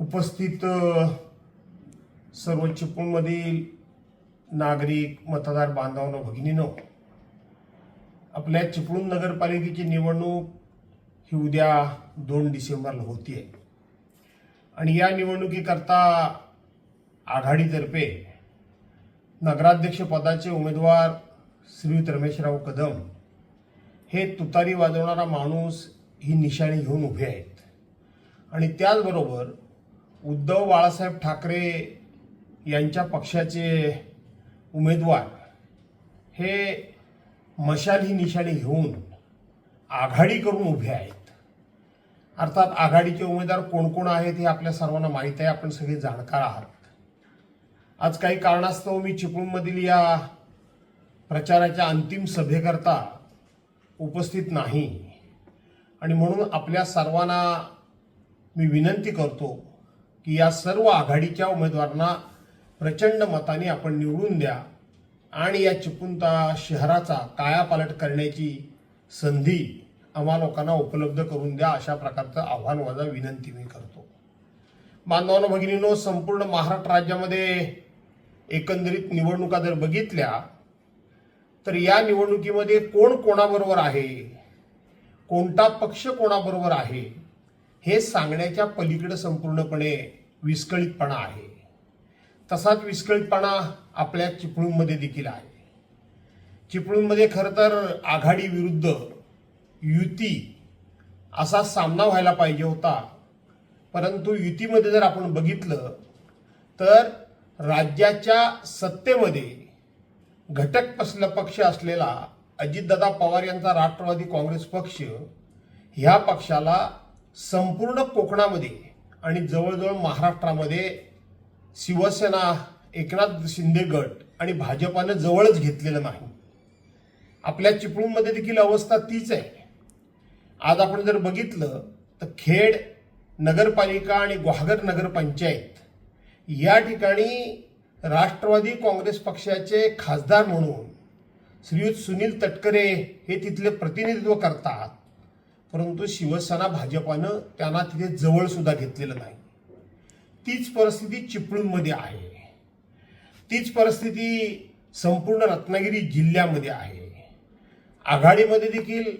उपस्थित सर्व चिपळूणमधील नागरिक मतदार बांधवांनो भगिनीनो आपल्या चिपळूण नगरपालिकेची निवडणूक ही उद्या दोन डिसेंबरला होतीये. आणि या निवडणुकीकरता आघाडीतर्फे नगराध्यक्ष पदाचे उमेदवार श्रीयुत रमेशराव कदम हे तुतारी वाजवणारा माणूस ही निशाणी घेऊन उभे आहेत. आणि त्याचबरोबर उद्धव बाळासाहेब ठाकरे यांच्या पक्षाचे उमेदवार हे मशाल ही निशाणी घेऊन आघाडी करून उभे आहेत. अर्थात आघाडीचे उमेदवार कोण कोण आहेत हे आपल्या सर्वांना माहीत आहे. आपण सगळे जाणकार आहात. आज काही कारणास्तव मी चिपळूणमधील या प्रचाराच्या अंतिम सभेकरता उपस्थित नाही. आणि म्हणून आपल्या सर्वांना मी विनंती करतो की या सर्व आघाडीच्या उमेदवारांना प्रचंड मताने आपण निवडून द्या आणि या चिपुंता शहराचा कायापालट करण्याची संधी आम्हा लोकांना उपलब्ध करून द्या अशा प्रकारचं आव्हान माझा विनंती मी करतो. बांधवांनो भगिनीनो संपूर्ण महाराष्ट्र राज्यामध्ये एकंदरीत निवडणुका जर बघितल्या तर या निवडणुकीमध्ये कोण कोणाबरोबर आहे? कोणता पक्ष कोणाबरोबर आहे? हे सांगण्याच्या पलीकडे संपूर्णपणे विस्कळीतपणा आहे. तसाच विस्कळीतपणा आपल्या चिपळूणमध्ये देखील आहे. चिपळूणमध्ये खरं तर आघाडी विरुद्ध युती असा सामना व्हायला पाहिजे होता. परंतु युतीमध्ये जर आपण बघितलं तर राज्याच्या सत्तेमध्ये घटक पसला पक्ष असलेला अजितदादा पवार यांचा राष्ट्रवादी काँग्रेस पक्ष ह्या पक्षाला संपूर्ण कोकणामध्ये आणि जवळजवळ महाराष्ट्रामध्ये शिवसेना एकनाथ शिंदे गट आणि भाजपानं जवळच घेतलेलं नाही. आपल्या चिपळूणमध्ये देखील अवस्था तीच आहे. आज आपण जर बघितलं तर खेड नगरपालिका आणि ग्वाहागर नगरपंचायत या ठिकाणी राष्ट्रवादी काँग्रेस पक्षाचे खासदार म्हणून श्रीयुत सुनील तटकरे हे तिथले प्रतिनिधित्व करतात. परंतु शिवसेना भाजपानं त्यांना तिथे जवळ सुद्धा घेतलेलं नाही. तीच परिस्थिती चिपळूणमध्ये आहे. तीच परिस्थिती संपूर्ण रत्नागिरी जिल्ह्यामध्ये आहे. आघाडीमध्ये देखील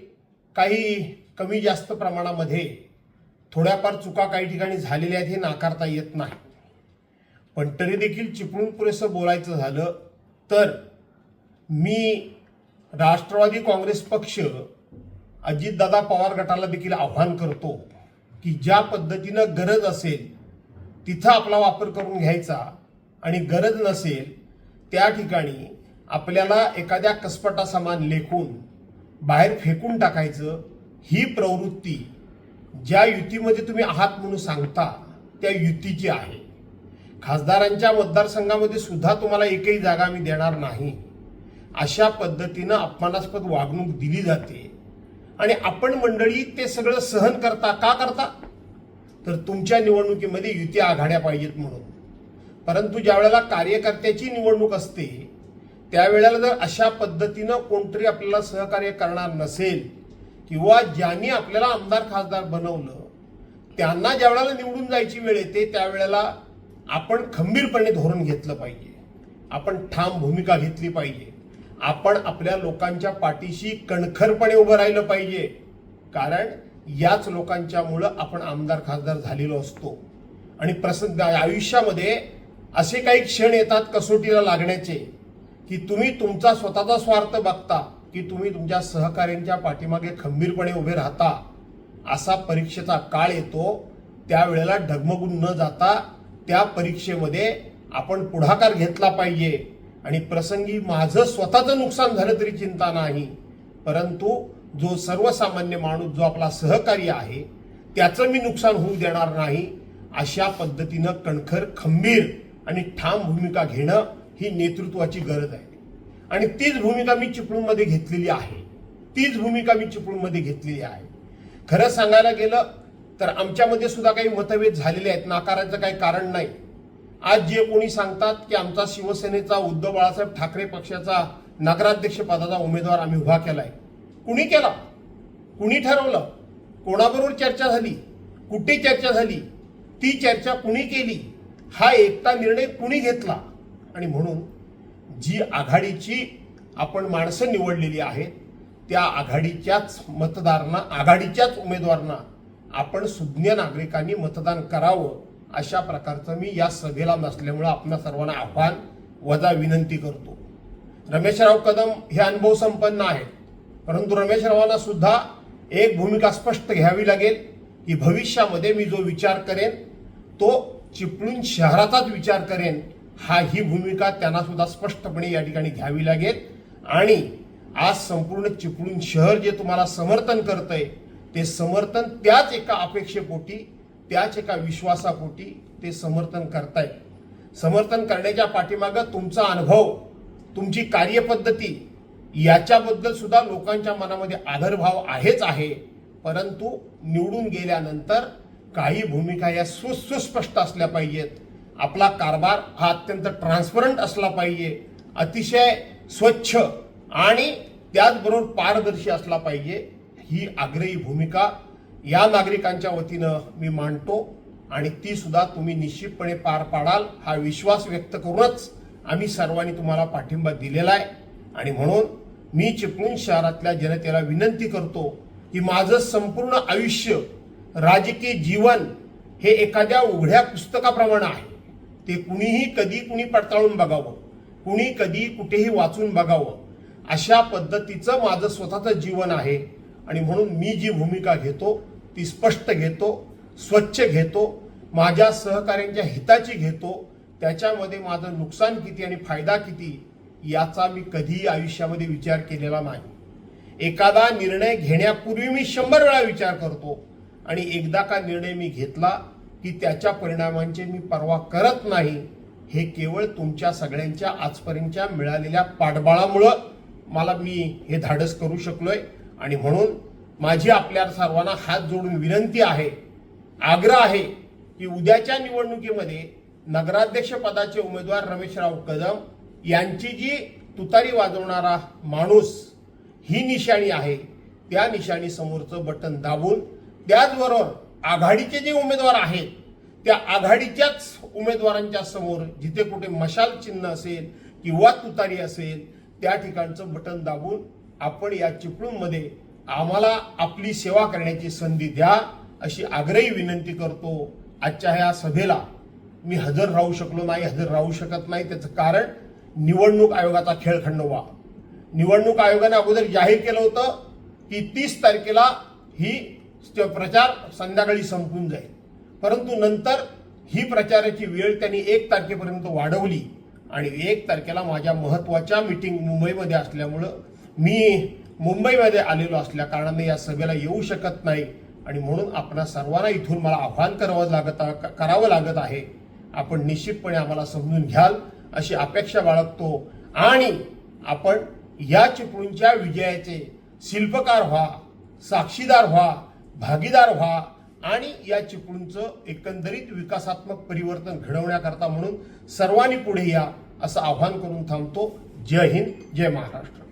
काही कमी जास्त प्रमाणामध्ये थोड्याफार चुका काही ठिकाणी झालेल्या आहेत हे नाकारता येत नाही. पण तरी देखील चिपळूण पुरेसं बोलायचं झालं तर मी राष्ट्रवादी काँग्रेस पक्ष अजितदादा पवार गटाला देखील आव्हान करतो की ज्या पद्धतीनं गरज असेल तिथं आपला वापर करून घ्यायचा. आणि गरज नसेल त्या ठिकाणी आपल्याला एखाद्या कसपटा समान लेखून बाहेर फेकून टाकायचं ही प्रवृत्ती ज्या युतीमध्ये तुम्ही आहात म्हणून सांगता त्या युतीची आहे. खासदारांच्या मतदारसंघामध्ये सुद्धा तुम्हाला एकही जागा मी देणार नाही. अशा पद्धतीनं अपमानास्पद वागणूक दिली जाते. आणि आपण मंडळी ते सगळं सहन करता का करता? तर तुमच्या निवडणुकीमध्ये युती आघाड्या पाहिजेत म्हणून. परंतु ज्या वेळेला कार्यकर्त्याची निवडणूक असते त्यावेळेला जर अशा पद्धतीनं कोणतरी आपल्याला सहकार्य करणार नसेल किंवा ज्यांनी आपल्याला आमदार खासदार बनवलं त्यांना ज्या वेळेला निवडून जायची वेळ येते त्यावेळेला आपण खंबीरपणे धोरण घेतलं पाहिजे. आपण ठाम भूमिका घेतली पाहिजे. आपण आपल्या लोकांच्या पाठीशी कणखरपणे उभं राहिलं पाहिजे. कारण याच लोकांच्यामुळं आपण आमदार खासदार झालेलो असतो. आणि प्रसंग आयुष्यामध्ये असे काही क्षण येतात कसोटीला लागण्याचे की तुम्ही तुमचा स्वतःचा स्वार्थ बघता की तुम्ही तुमच्या सहकाऱ्यांच्या पाठीमागे खंबीरपणे उभे राहता. असा परीक्षेचा काळ येतो त्यावेळेला ढगमगून न जाता त्या परीक्षेमध्ये आपण पुढाकार घेतला पाहिजे. आणि प्रसंगी माझं स्वतःचं नुकसान झालं तरी चिंता नाही. परंतु जो सर्वसामान्य माणूस जो आपला सहकारी आहे त्याचं मी नुकसान होऊ देणार नाही अशा पद्धतीनं कणखर खंबीर आणि ठाम भूमिका घेणं ही नेतृत्वाची गरज आहे. आणि तीच भूमिका मी चिपळूणमध्ये घेतलेली आहे. तीच भूमिका मी चिपळूणमध्ये घेतलेली आहे. खरं सांगायला गेलं तर आमच्यामध्ये सुद्धा काही मतभेद झालेले आहेत. नाकारायचं काही कारण नाही. आज जे कोणी सांगतात की आमचा शिवसेनेचा उद्धव बाळासाहेब ठाकरे पक्षाचा नगराध्यक्ष पदाचा उमेदवार आम्ही उभा केलाय. कुणी केला? कुणी ठरवलं? कोणाबरोबर चर्चा झाली? कुठे चर्चा झाली? ती चर्चा कुणी केली? हा एकटा निर्णय कुणी घेतला? आणि म्हणून जी आघाडीची आपण माणसं निवडलेली आहेत त्या आघाडीच्याच मतदारांना आघाडीच्याच उमेदवारांना आपण सुज्ञ नागरिकांनी मतदान करावं अशा प्रकारचं मी या सभेला नसल्यामुळं आपल्या सर्वांना आव्हान वजा विनंती करतो. रमेशराव कदम हे अनुभव संपन्न आहेत. परंतु रमेशरावांना सुद्धा एक भूमिका स्पष्ट घ्यावी लागेल की भविष्यामध्ये मी जो विचार करेन तो चिपळूण शहराचाच विचार करेन हा ही भूमिका त्यांना सुद्धा स्पष्टपणे या ठिकाणी घ्यावी लागेल. आणि आज संपूर्ण चिपळूण शहर जे तुम्हाला समर्थन करतंय ते समर्थन त्याच एका अपेक्षेपोटी त्याच एका विश्वासापोटी ते समर्थन करतायत. समर्थन करण्याच्या पाठीमागं तुमचा अनुभव तुमची कार्यपद्धती याच्याबद्दल सुद्धा लोकांच्या मनामध्ये आदरभाव आहेच आहे. परंतु निवडून गेल्यानंतर काही भूमिका या सुस्पष्ट असल्या पाहिजेत. आपला कारभार हा अत्यंत ट्रान्सपरंट असला पाहिजे. अतिशय स्वच्छ आणि त्याचबरोबर पारदर्शी असला पाहिजे. ही आग्रही भूमिका या नागरिकांच्या वतीनं मी मांडतो आणि ती सुद्धा तुम्ही निश्चितपणे पार पाडाल हा विश्वास व्यक्त करूनच आम्ही सर्वांनी तुम्हाला पाठिंबा दिलेला आहे. आणि म्हणून मी चिपळूण शहरातल्या जनतेला विनंती करतो की माझं संपूर्ण आयुष्य राजकीय जीवन हे एखाद्या उघड्या पुस्तकाप्रमाणे आहे. ते कुणीही कधी कुणी पडताळून बघावं कुणी कधी कुठेही वाचून बघावं. अशा पद्धतीचं माझं स्वतःचं जीवन आहे. आणि म्हणून मी जी भूमिका घेतो ती स्पष्ट घेतो स्वच्छ घेतो माझ्या सहकाऱ्यांच्या हिताची घेतो त्याच्यामध्ये माझं नुकसान किती आणि फायदा किती याचा मी कधीही आयुष्यामध्ये विचार केलेला नाही. एखादा निर्णय घेण्यापूर्वी मी शंभर वेळा विचार करतो आणि एकदा का निर्णय मी घेतला की त्याच्या परिणामांचे मी पर्वा करत नाही हे केवळ तुमच्या सगळ्यांच्या आजपर्यंतच्या मिळालेल्या पाठबळामुळं मला मी हे धाडस करू शकलोय आणि म्हणून माझी आपल्या सर्वांना हात जोडून विनंती आहे आग्रह आहे की उद्याच्या निवडणुकीमध्ये नगराध्यक्षपदाचे उमेदवार रमेशराव कदम यांची जी तुतारी वाजवणारा माणूस ही निशाणी आहे त्या निशाणी समोरचं बटन दाबून त्याचबरोबर आघाडीचे जे उमेदवार आहेत त्या आघाडीच्याच उमेदवारांच्या समोर जिथे कुठे मशाल चिन्ह असेल किंवा तुतारी असेल त्या ठिकाणचं बटन दाबून आपण या चिपळूणमध्ये आम्हाला आपली सेवा करण्याची संधी द्या अशी आग्रही विनंती करतो. आजच्या ह्या सभेला मी हजर राहू शकलो नाही हजर राहू शकत नाही. त्याचं कारण निवडणूक आयोगाचा खेळ खेळखंडोबा निवडणूक आयोगाने अगोदर जाहीर केलं होतं की तीस तारखेला ही प्रचार संध्याकाळी संपून जाईल. परंतु नंतर ही प्रचाराची वेळ त्यांनी एक तारखेपर्यंत वाढवली. आणि एक तारखेला माझ्या महत्त्वाच्या मीटिंग मुंबईमध्ये असल्यामुळं मी मुंबईमध्ये आलेलो असल्या कारणाने या सभेला येऊ शकत नाही. आणि म्हणून आपणा सर्वांना इथून मला आव्हान करावं लागत करावं लागत आहे. आपण निश्चितपणे आम्हाला समजून घ्याल अशी अपेक्षा बाळगतो. आणि आपण या चिपळूणच्या विजयाचे शिल्पकार व्हा साक्षीदार व्हा भागीदार व्हा आणि या चिपळूणचं एकंदरीत विकासात्मक परिवर्तन घडवण्याकरता म्हणून सर्वांनी पुढे या असं आव्हान करून थांबतो. जय हिंद जय महाराष्ट्र.